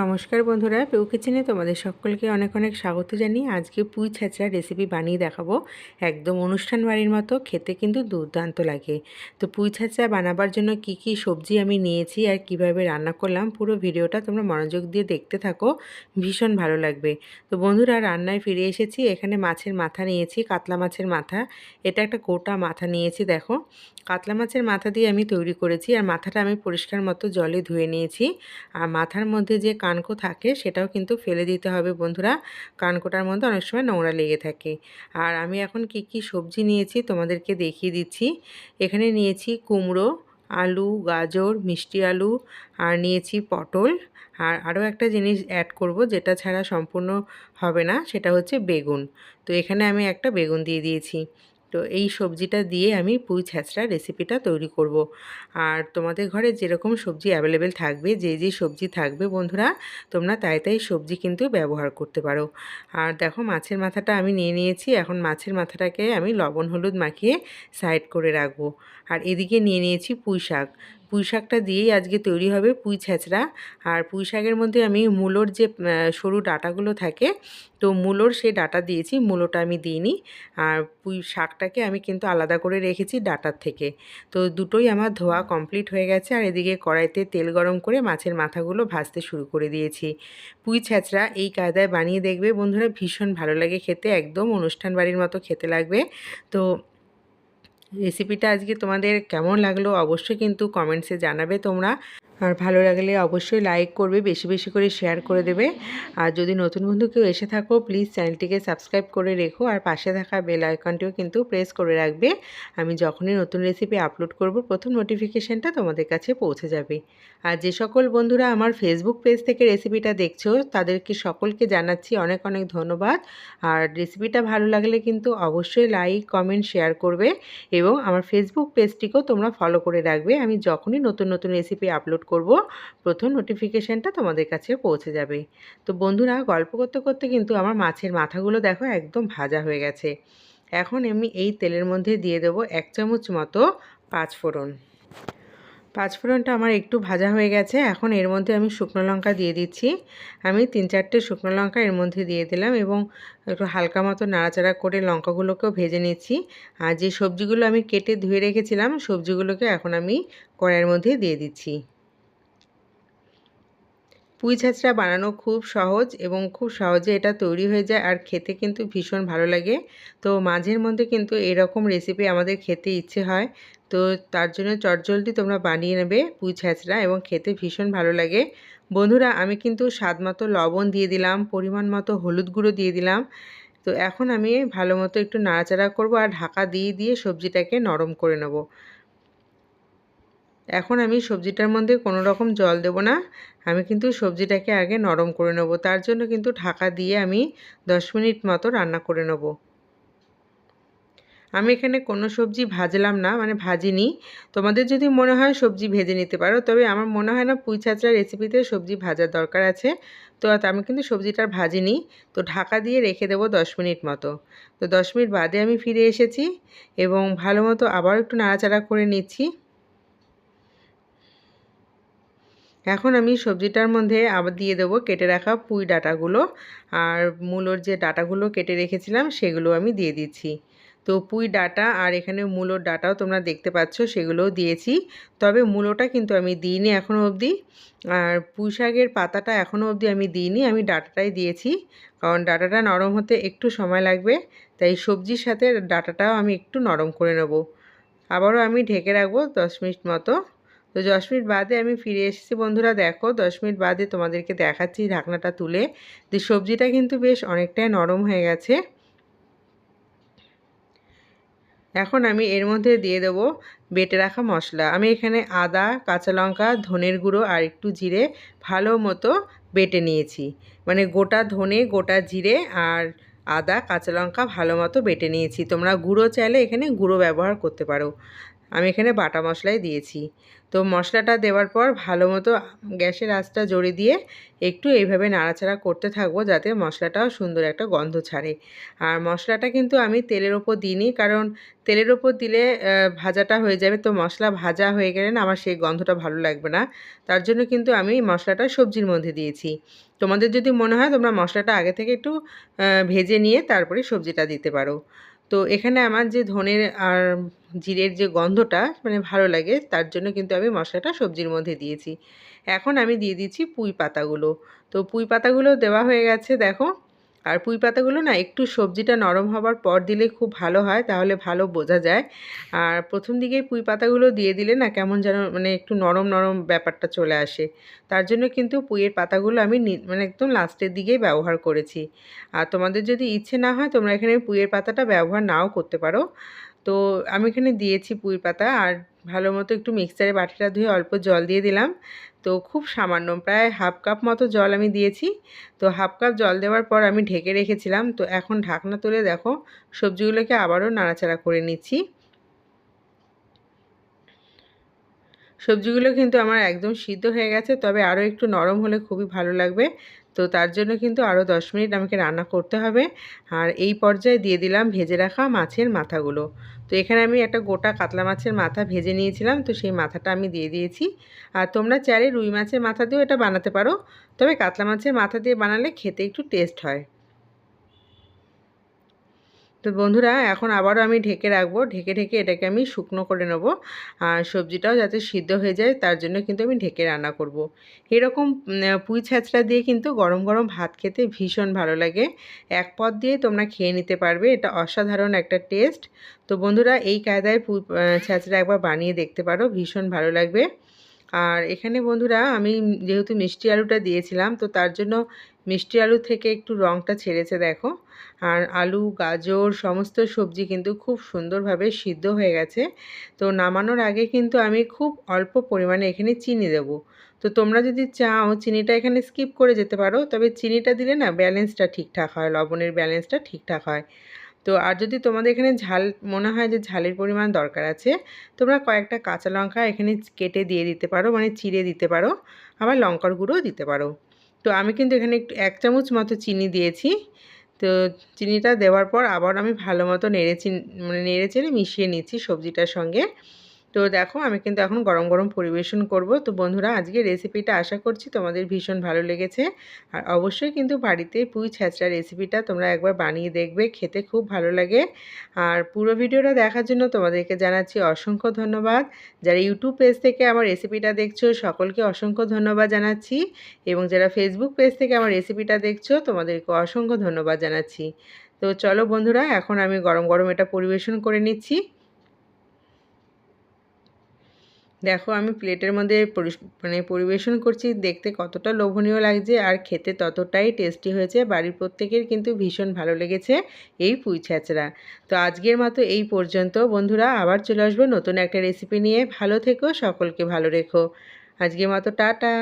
নমস্কার বন্ধুরা পেউ কিচেনে তোমাদের সকলকে অনেক অনেক স্বাগত জানিয়ে আজকে পুঁই ছেঁচড়া রেসিপি বানিয়ে দেখাবো। একদম অনুষ্ঠান বাড়ির মতো, খেতে কিন্তু দুর্দান্ত লাগে। তো পুঁই ছেঁচড়া বানাবার জন্য কি কি সবজি আমি নিয়েছি আর কীভাবে রান্না করলাম, পুরো ভিডিওটা তোমরা মনোযোগ দিয়ে দেখতে থাকো, ভীষণ ভালো লাগবে। তো বন্ধুরা, রান্নায় ফিরে এসেছি, এখানে মাছের মাথা নিয়েছি, কাতলা মাছের মাথা। এটা একটা গোটা মাথা নিয়েছি, দেখো। কাতলা মাছের মাথা দিয়ে আমি তৈরি করেছি, আর মাথাটা আমি পরিষ্কার মতো জলে ধুয়ে নিয়েছি। আর মাথার মধ্যে যে কানকো থাকে, সেটাও কিন্তু ফেলে দিতে হবে বন্ধুরা। কানকোটার মধ্যে অনেক সময় নোংরা লেগে থাকে। আর আমি এখন কি কি সবজি নিয়েছি তোমাদেরকে দেখিয়ে দিচ্ছি। এখানে নিয়েছি কুমড়ো, আলু, গাজর, মিষ্টি আলু, আর নিয়েছি পটল। আর আরও একটা জিনিস অ্যাড করব যেটা ছাড়া সম্পূর্ণ হবে না, সেটা হচ্ছে বেগুন। তো এখানে আমি একটা বেগুন দিয়ে দিয়েছি। তো এই সবজিটা দিয়ে আমি পুঁই ছ্যাঁচড়া রেসিপিটা তৈরি করব। আর তোমাদের ঘরে যেরকম সবজি অ্যাভেলেবেল থাকবে, যে যে সবজি থাকবে বন্ধুরা, তোমরা তাই তাই সবজি কিন্তু ব্যবহার করতে পারো। আর দেখো মাছের মাথাটা আমি নিয়ে নিয়েছি, এখন মাছের মাথাটাকে আমি লবণ, হলুদ মাখিয়ে সাইড করে রাখব। আর এদিকে নিয়ে নিয়েছি পুঁই শাক। পুঁই শাকটা দিয়েই আজকে তৈরি হবে পুঁই ছেঁচড়া। আর পুঁই শাকের মধ্যে আমি মূলোর যে সরু ডাটাগুলো থাকে, তো মূলোর সেই ডাটা দিয়েছি, মূলোটা আমি দিইনি। আর পুঁই শাকটাকে আমি কিন্তু আলাদা করে রেখেছি ডাটার থেকে। তো দুটোই আমার ধোয়া কমপ্লিট হয়ে গেছে, আর এদিকে কড়াইতে তেল গরম করে মাছের মাথাগুলো ভাজতে শুরু করে দিয়েছি। পুঁই ছেঁচড়া এই কায়দায় বানিয়ে দেখবে বন্ধুরা, ভীষণ ভালো লাগে খেতে, একদম অনুষ্ঠান বাড়ির মতো খেতে লাগবে। তো রেসিপিটা আজকে তোমাদের কেমন লাগল অবশ্যই কিন্তু কমেন্টসে জানাবে তোমরা। আর ভালো লাগলে অবশ্যই লাইক করবে, বেশি বেশি করে শেয়ার করে দেবে। আর যদি নতুন বন্ধু কেউ এসে থাকো প্লিজ চ্যানেলটিকে সাবস্ক্রাইব করে রেখো। আর পাশে থাকা বেল আইকনটিও কিন্তু প্রেস করে রাখবে। আমি যখনই নতুন রেসিপি আপলোড করব, প্রথম নোটিফিকেশানটা তোমাদের কাছে পৌঁছে যাবে। আর যে সকল বন্ধুরা আমার ফেসবুক পেজ থেকে রেসিপিটা দেখছ, তাদেরকে সকলকে জানাচ্ছি অনেক অনেক ধন্যবাদ। আর রেসিপিটা ভালো লাগলে কিন্তু অবশ্যই লাইক কমেন্ট শেয়ার করবে। এবং আমার ফেসবুক পেজটিকেও তোমরা ফলো করে রাখবে। আমি যখনই নতুন নতুন রেসিপি আপলোড করব, প্রথম নোটিফিকেশানটা তোমাদের কাছে পৌঁছে যাবে। তো বন্ধুরা, গল্প করতে করতে কিন্তু আমার মাছের মাথাগুলো দেখো একদম ভাজা হয়ে গেছে। এখন আমি এই তেলের মধ্যে দিয়ে দেবো এক চামচ মতো পাঁচফোড়ন। পাঁচফোড়নটা আমার একটু ভাজা হয়ে গেছে, এখন এর মধ্যে আমি শুকনো লঙ্কা দিয়ে দিচ্ছি। আমি তিন চারটে শুকনো লঙ্কা এর মধ্যে দিয়ে দিলাম এবং একটু হালকা মতো নাড়াচাড়া করে লঙ্কাগুলোকেও ভেজে নিচ্ছি। আর যে সবজিগুলো আমি কেটে ধুয়ে রেখেছিলাম, সবজিগুলোকে এখন আমি কড়াইয়ের মধ্যে দিয়ে দিচ্ছি। পুঁই ছাঁচড়া বানানো খুব সহজ এবং খুব সহজে এটা তৈরি হয়ে যায় আর খেতে কিন্তু ভীষণ ভালো লাগে। তো মাঝের মধ্যে কিন্তু এরকম রেসিপি আমাদের খেতে ইচ্ছে হয়। তো তার জন্য চটজলদি তোমরা বানিয়ে নেবে পুঁই ছাঁচড়া এবং খেতে ভীষণ ভালো লাগে। বন্ধুরা, আমি কিন্তু স্বাদ মতো লবণ দিয়ে দিলাম, পরিমাণ মতো হলুদ গুঁড়ো দিয়ে দিলাম। তো এখন আমি ভালো মতো একটু নাড়াচাড়া করব আর ঢাকা দিয়ে দিয়ে সবজিটাকে নরম করে নেব। এখন আমি সবজিটার মধ্যে কোনো রকম জল দেব না। আমি কিন্তু সবজিটাকে আগে নরম করে নেব। তার জন্য কিন্তু ঢাকা দিয়ে আমি দশ মিনিট মতো রান্না করে নেব। আমি এখানে কোনো সবজি ভাজলাম না মানে ভাজিনি। তোমাদের যদি মনে হয় সবজি ভেজে নিতে পারো, তবে আমার মনে হয় না পুঁই ছাঁচড়া রেসিপিতে সবজি ভাজার দরকার আছে। তো আমি কিন্তু সবজিটার ভাজিনি। তো ঢাকা দিয়ে রেখে দেবো দশ মিনিট মতো। তো দশ মিনিট বাদে আমি ফিরে এসেছি এবং ভালো মতো আবার একটু নাড়াচাড়া করে নিচ্ছি। এখন আমি সবজিটার মধ্যে আবার দিয়ে দেবো, কেটে রাখা পুঁই ডাটাগুলো। আর মূলোর যে ডাটাগুলো কেটে রেখেছিলাম, সেগুলো আমি দিয়ে দিচ্ছি। তো পুঁই ডাটা আর এখানে মূলোর ডাটাও তোমরা দেখতে পাচ্ছ, সেগুলোও দিয়েছি। তবে মূলোটা কিন্তু আমি দিইনি এখনও অবধি। আর পুঁই শাকের পাতাটা এখনও অবধি আমি দিইনি, আমি ডাটাটাই দিয়েছি। কারণ ডাটাটা নরম হতে একটু সময় লাগবে, তাই সবজির সাথে ডাটাটাও আমি একটু নরম করে নেব। আবারও আমি ঢেকে রাখব দশ মিনিট মতো। তো দশ মিনিট বাদে আমি ফিরে এসেছি। বন্ধুরা দেখো, দশ মিনিট বাদে তোমাদেরকে দেখাচ্ছি ঢাকনাটা তুলে। যে সবজিটা কিন্তু বেশ অনেকটাই নরম হয়ে গেছে। এখন আমি এর মধ্যে দিয়ে দেব বেটে রাখা মশলা। আমি এখানে আদা, কাঁচা লঙ্কা, ধনের গুঁড়ো আর একটু জিরে ভালো মতো বেটে নিয়েছি। মানে গোটা ধনে, গোটা জিরে আর আদা, কাঁচা লঙ্কা ভালো মতো বেটে নিয়েছি। তোমরা গুঁড়ো চাইলে এখানে গুঁড়ো ব্যবহার করতে পারো। আমি এখানে বাটা মশলাই দিয়েছি। তো মশলাটা দেওয়ার পর ভালো মতো গ্যাসের আঁচটা জড়ে দিয়ে একটু এইভাবে নাড়াচাড়া করতে থাকব যাতে মশলাটাও সুন্দর একটা গন্ধ ছাড়ে। আর মশলাটা কিন্তু আমি তেলের ওপর দিইনি, কারণ তেলের ওপর দিলে ভাজাটা হয়ে যাবে। তো মশলা ভাজা হয়ে গেলে না আমার সেই গন্ধটা ভালো লাগবে না। তার জন্য কিন্তু আমি মশলাটা সবজির মধ্যে দিয়েছি। তোমাদের যদি মনে হয় তোমরা মশলাটা আগে থেকে একটু ভেজে নিয়ে তারপরে সবজিটা দিতে পারো। তো এখানে আমার যে ধনের আর জিরের যে গন্ধটা মানে ভালো লাগে, তার জন্য কিন্তু আমি মশলাটা সবজির মধ্যে দিয়েছি। এখন আমি দিয়ে দিচ্ছি পুঁই পাতাগুলো। তো পুঁই পাতাগুলো দেওয়া হয়ে গেছে, দেখো। আর পুঁই পাতাগুলো না একটু সবজিটা নরম হবার পর দিলে খুব ভালো হয়, তাহলে ভালো বোঝা যায়। আর প্রথম দিকে পুঁই পাতাগুলো দিয়ে দিলে না কেমন যেন মানে একটু নরম নরম ব্যাপারটা চলে আসে। তার জন্য কিন্তু পুঁইয়ের পাতাগুলো আমি মানে একদম লাস্টের দিকেই ব্যবহার করেছি। আর তোমাদের যদি ইচ্ছে না হয় তোমরা এখানে পুঁইয়ের পাতাটা ব্যবহার নাও করতে পারো। তো আমি এখানে দিয়েছি পুঁই পাতা, আর ভালো মতো একটু মিক্সারে বাটিটা ধুয়ে অল্প জল দিয়ে দিলাম। তো খুব সামান্য, প্রায় হাফ কাপ মতো জল আমি দিয়েছি। তো হাফ কাপ জল দেওয়ার পর আমি ঢেকে রেখেছিলাম। তো এখন ঢাকনা তুলে দেখো, সবজিগুলোকে আবারও নাড়াচাড়া করে নিচ্ছি। সবজিগুলো কিন্তু আমার একদম সিদ্ধ হয়ে গেছে, তবে আরও একটু নরম হলে খুবই ভালো লাগবে। তো তার জন্য কিন্তু আরও দশ মিনিট আমাকে রান্না করতে হবে। আর এই পর্যায়ে দিয়ে দিলাম ভেজে রাখা মাছের মাথাগুলো। তো এখানে আমি একটা গোটা কাতলা মাছের মাথা ভেজে নিয়েছিলাম, তো সেই মাথাটা আমি দিয়ে দিয়েছি। আর তোমরা চাইলে রুই মাছের মাথা দিয়েও এটা বানাতে পারো, তবে কাতলা মাছের মাথা দিয়ে বানালে খেতে একটু টেস্ট হয়। তো বন্ধুরা, এখন আবারও আমি ঢেকে রাখব। ঢেকে ঢেকে এটাকে আমি শুকনো করে নেব। আর সবজিটাও যাতে সিদ্ধ হয়ে যায়, তার জন্য কিন্তু আমি ঢেকে রান্না করব। এরকম পুঁই ছাঁচড়া দিয়ে কিন্তু গরম গরম ভাত খেতে ভীষণ ভালো লাগে। এক পদ দিয়ে তোমরা খেয়ে নিতে পারবে। এটা অসাধারণ একটা টেস্ট। তো বন্ধুরা, এই কায়দায় পুঁই ছাঁচড়া একবার বানিয়ে দেখতে পারো। ভীষণ ভালো লাগবে। আর এখানে বন্ধুরা আমি যেহেতু মিষ্টি আলুটা দিয়েছিলাম, তো তার জন্য মিষ্টি আলু থেকে একটু রঙটা ছেড়েছে দেখো। আর আলু, গাজর, সমস্ত সবজি কিন্তু খুব সুন্দরভাবে সিদ্ধ হয়ে গেছে। তো নামানোর আগে কিন্তু আমি খুব অল্প পরিমাণে এখানে চিনি দেব। তো তোমরা যদি চাও চিনিটা এখানে স্কিপ করে যেতে পারো, তবে চিনিটা দিলে না ব্যালেন্সটা ঠিকঠাক হয়, লবণের ব্যালেন্সটা ঠিকঠাক হয়। তো আর যদি তোমাদের এখানে ঝাল, মনে হয় যে ঝালের পরিমাণ দরকার আছে, তোমরা কয়েকটা কাঁচা লঙ্কা এখানে কেটে দিয়ে দিতে পারো মানে চিড়ে দিতে পারো, আবার লঙ্কার গুঁড়োও দিতে পারো। তো আমি কিন্তু এখানে একটু এক চামচ মতো চিনি দিয়েছি। তো চিনিটা দেওয়ার পর আবার আমি ভালো মতো নেড়ে মানে নেড়ে চেড়ে মিশিয়ে নিচ্ছি সবজিটার সঙ্গে। তো দেখো আমি কিন্তু এখন গরম গরম পরিবেশন করব। তো বন্ধুরা, আজকে রেসিপিটা আশা করছি তোমাদের ভীষণ ভালো লেগেছে। আর অবশ্যই কিন্তু বাড়িতে পুঁই ছ্যাঁচড়া রেসিপিটা তোমরা একবার বানিয়ে দেখবে, খেতে খুব ভালো লাগে। আর পুরো ভিডিওটা দেখার জন্য তোমাদেরকে জানাচ্ছি অসংখ্য ধন্যবাদ। যারা ইউটিউব পেজ থেকে আমার রেসিপিটা দেখছ, সকলকে অসংখ্য ধন্যবাদ জানাচ্ছি। এবং যারা ফেসবুক পেজ থেকে আমার রেসিপিটা দেখছ, তোমাদেরকে অসংখ্য ধন্যবাদ জানাচ্ছি। তো চলো বন্ধুরা, এখন আমি গরম গরম এটা পরিবেশন করে নিচ্ছি। দেখো, আমি প্লেটের মধ্যে মানে পরিবেশন করছি, দেখতে কতটা লোভনীয় লাগছে আর খেতে ততটাই টেস্টি হয়েছে। বাড়ির প্রত্যেকের কিন্তু ভীষণ ভালো লেগেছে এই পুঁই ছ্যাঁচড়া তো আজকের মতো এই পর্যন্ত। বন্ধুরা, আবার চলে আসব নতুন একটা রেসিপি নিয়ে। ভালো থেকো, সকলকে ভালো রেখো। আজকের মতো টাটা।